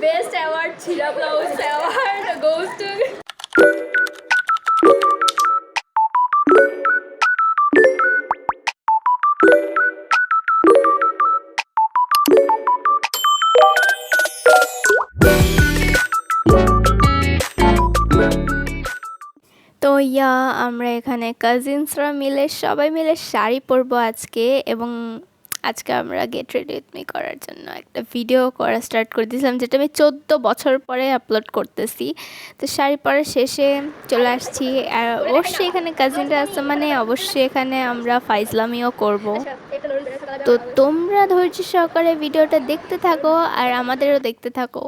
Best award Chira Blouse তো ইয়া, আমরা এখানে কাজিনসরা মিলে, সবাই মিলে শাড়ি পরবো আজকে এবং আজকে আমরা গেট রেডি উইথ মি করার জন্য একটা ভিডিও করা স্টার্ট করে দিয়েছিলাম, যেটা আমি চোদ্দ বছর পরে আপলোড করতেছি। তো শাড়ি পরার শেষে চলে আসছি। আর অবশ্যই এখানে কাজিনরা আছে মানে অবশ্যই এখানে আমরা ফাইজলামিও করব। তো তোমরা ধৈর্য সহকারে ভিডিওটা দেখতে থাকো আর আমাদেরও দেখতে থাকো।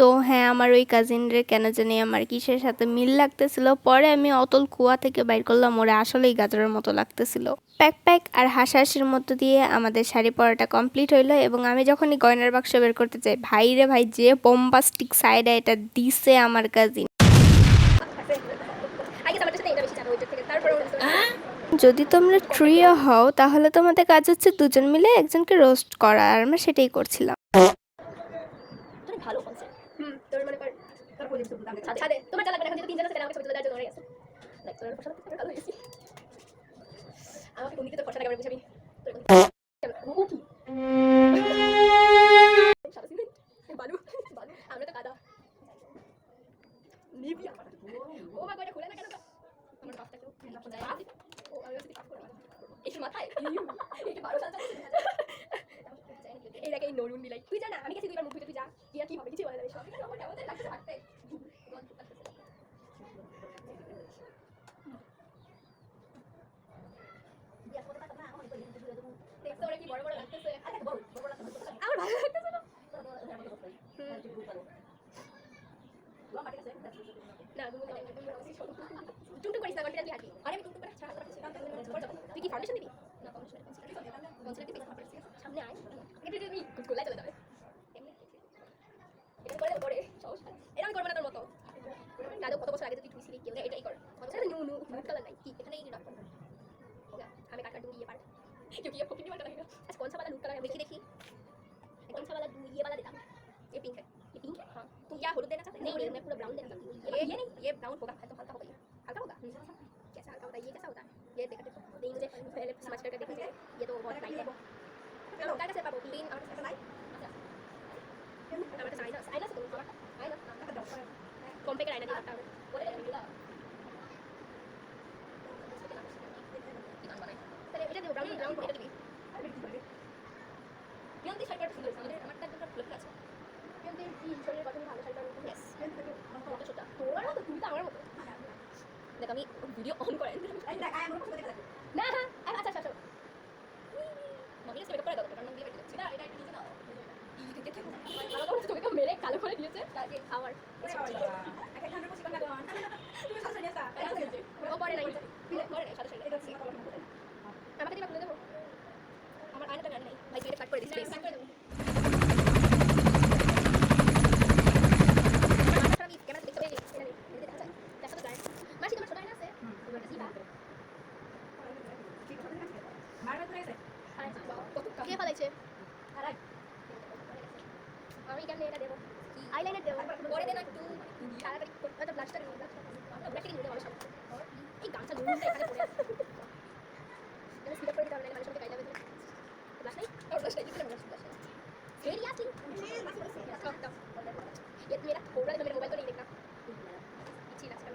তো হ্যাঁ আমার ওই কাজিনরে কেন জানি আমার কিসের সাথে মিল লাগতেছিল। পরে আমি অতল কুয়া থেকে বাইর করলাম, ওরা আসলেই গাজরের মতো লাগতেছিল। প্যাক প্যাক আর হাসাহাসির মধ্য দিয়ে আমাদের শাড়ি পরাটা কমপ্লিট হইল এবং আমি যখনই গয়নার বাক্স বের করতে চাই ভাই রে ভাই, যে বোম্বাস্টিক সাইডে এটা দিছে আমার কাজিন যদি তোমরা ট্রিও হও, তাহলে তোমাদের কাজ হচ্ছে দুজন মিলে একজনকে রোস্ট করা, আর আমরা সেটাই করছিলাম। ভালো কনসেপ্ট হুম তোর মনে কর তোর ছাদে তোমার চালা এখন যদি তিনজন আছে আমাকে ছবি তুলে জন্য রয়ে গেছে লাইক তোর ফসল তোর ভালো হয়েছে। আমাকে কোন দিকে তোর ফসল একেবারে বুঝাবি তোর ও কি? সাদা সিমেন্ট বালু বালু আমরা তো কাদা নিবি আমার ও মা গয়না খুলে না কেন? আমার বাপটা। কেউ ও আমি ওকে কাজ করব। এসে মাথায়। এই বারো সাল এই দেখে এই নরুন দিলাই তুই জানা আমি গেছি দুইবার মুখ তুই যা কি কি হবে কিছু বলা যাবে সব। আমাকে আমাদের লাগছে থাকতে দেখছ ওরা কি বড় বড় লাগতেছে। আমার ভালো লাগতেছে না না টুকটুক করিস না কন্টিনিউয়াসলি হাঁটি আরে আমি টুকটুক করে তুই কি ফাউন্ডেশন দিবি? না কনসিলার সামনে আয়। এটা তুমি গোলায় চলে যাবে এটা করে করে সমস্যা নেই। এটা আমি করবো না তোর মতো দাদু কত বছর আগে তুই টুইছিলি কেউ এটাই কর আচ্ছা নিউ নিউ নুড কালার নাই কি এখানে এই রাখ আমি কাট কাট दूंगी ये पार्ट क्योंकि ये पॉकेट वाला रहेगा अच्छा कौन सा वाला नुड कलर है देखी देखी कौन सा वाला ये वाला देता हूँ ये पिंक है ये पिंक है हाँ तुम क्या हलुद देना चाहते नहीं नहीं मैं पूरा ब्राउन देना चाहती हूँ ये ये नहीं ये ब्राउन होगा तो हल्का होगा ये हल्का होगा कैसा हल्का होता है ये कैसा होता है ये देखा देखो नहीं मुझे पहले समझ करके देखिए ये तो দেখ আমি ভিডিও অন করেন না আচ্ছা আচ্ছা মেকআপ করে দাও কারণ আমি বিয়ে করতে না এটা নাই পরে আমার আয়নাটা গান নেই ভাই তুই এটা করে দিস ক্যামেরা দেখতে পেয়ে এটা নেই এটা দেখা যায় দেখা তো যায় মাসি তোমার ছোট আয়না আছে দিবা কে ফলাইছে আমি কেন এটা দেবো আইলাইনার দেবো পরে দেন একটু তাড়াতাড়ি করতে ব্লাশটা দেবো ব্লাশটা নিয়ে ভালো সব এই গামছা নুনটা এখানে পড়ে আছে এটা সিলেক্ট করে দিতে হবে না সবাই গাইলা বেঁধে ব্লাশ নাই আর ব্লাশ নাই দিতে ব্লাশ ব্লাশ ফের ইয়াসি ये मेरा थोड़ा तो मेरे मोबाइल को नहीं देखना पीछे लगा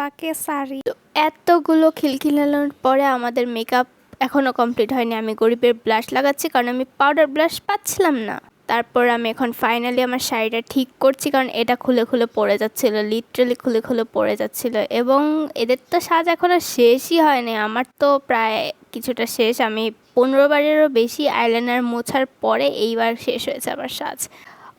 বাকে শাড়ি এতগুলো খিলখিলানোর পরে আমাদের মেকআপ এখনও কমপ্লিট হয়নি। আমি গরিবের ব্লাশ লাগাচ্ছি, কারণ আমি পাউডার ব্লাশ পাচ্ছিলাম না। তারপর আমি এখন ফাইনালি আমার শাড়িটা ঠিক করছি, কারণ এটা খুলে খুলে পড়ে যাচ্ছিল লিটারালি খুলে খুলে পড়ে যাচ্ছিল। এবং এদের তো সাজ এখনও শেষই হয়নি। আমার তো প্রায় কিছুটা শেষ। আমি পনেরো বারেরও বেশি আইলাইনার মোছার পরে এইবার শেষ হয়েছে আমার সাজ।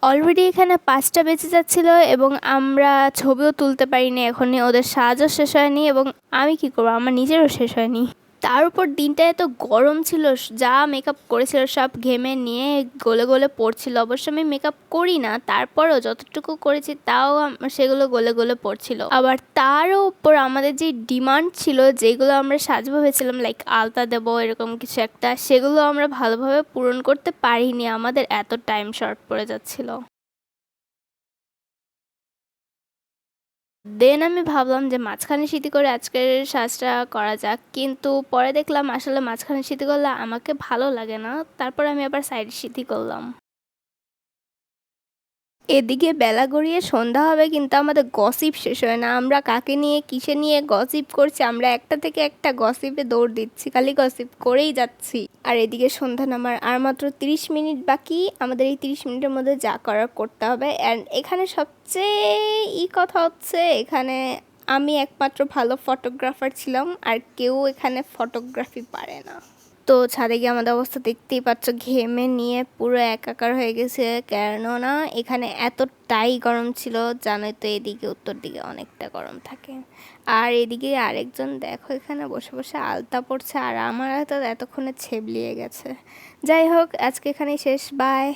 অলরেডি এখানে পাঁচটা বেঁচে যাচ্ছিল এবং আমরা ছবিও তুলতে পারিনি, এখনই ওদের সাজও শেষ হয়নি এবং আমি কি করব? আমার নিজেরও শেষ হয়নি। তার উপর দিনটা এত গরম ছিল, যা মেকআপ করেছিল সব ঘেমে নিয়ে গলে গলে পড়ছিল। অবশ্য আমি মেকআপ করি না, তারপরও যতটুকু করেছি তাও সেগুলো গলে গলে পড়ছিল। আবার তারও উপর আমাদের যে ডিমান্ড ছিল, যেগুলো আমরা সাজবো ভেবেছিলাম লাইক আলতা দেবো, এরকম কিছু একটা, সেগুলো আমরা ভালোভাবে পূরণ করতে পারিনি। আমাদের এত টাইম শর্ট পড়ে যাচ্ছিল। দেন আমি ভাবলাম যে মাঝখানে সিটি করে আজকের সাজটা করা যাক। কিন্তু পরে দেখলাম আসলে মাঝখানে সিটি করলে আমাকে ভালো লাগে না। তারপর আমি আবার সাইড সিটি করলাম। এদিকে বেলা গড়িয়ে সন্ধ্যা হবে, কিন্তু আমাদের গসিপ শেষ হয় না। আমরা কাকে নিয়ে, কিসে নিয়ে গসিপ করছি? আমরা একটা থেকে একটা গসিপে দৌড় দিচ্ছি, খালি গসিপ করেই যাচ্ছি। আর এদিকে সন্ধ্যা নামার আর মাত্র তিরিশ মিনিট বাকি। আমাদের এই তিরিশ মিনিটের মধ্যে যা করার করতে হবে। অ্যান্ড এখানে সবচেয়ে ই কথা হচ্ছে, এখানে আমি একমাত্র ভালো ফটোগ্রাফার ছিলাম, আর কেউ এখানে ফটোগ্রাফি পারে না। তো ছাদে গিয়ে আমাদের অবস্থা দেখতেই পাচ্ছ, ঘেমে নিয়ে পুরো একাকার হয়ে গেছে। কেননা এখানে এতটাই গরম ছিল, জানোই তো এদিকে উত্তর দিকে অনেকটা গরম থাকে। আর এদিকে আরেকজন দেখো এখানে বসে বসে আলতা পড়ছে আর আমার হয়তো এতক্ষণে ছেবলিয়ে গেছে। যাই হোক, আজকে এখানেই শেষ, বাই।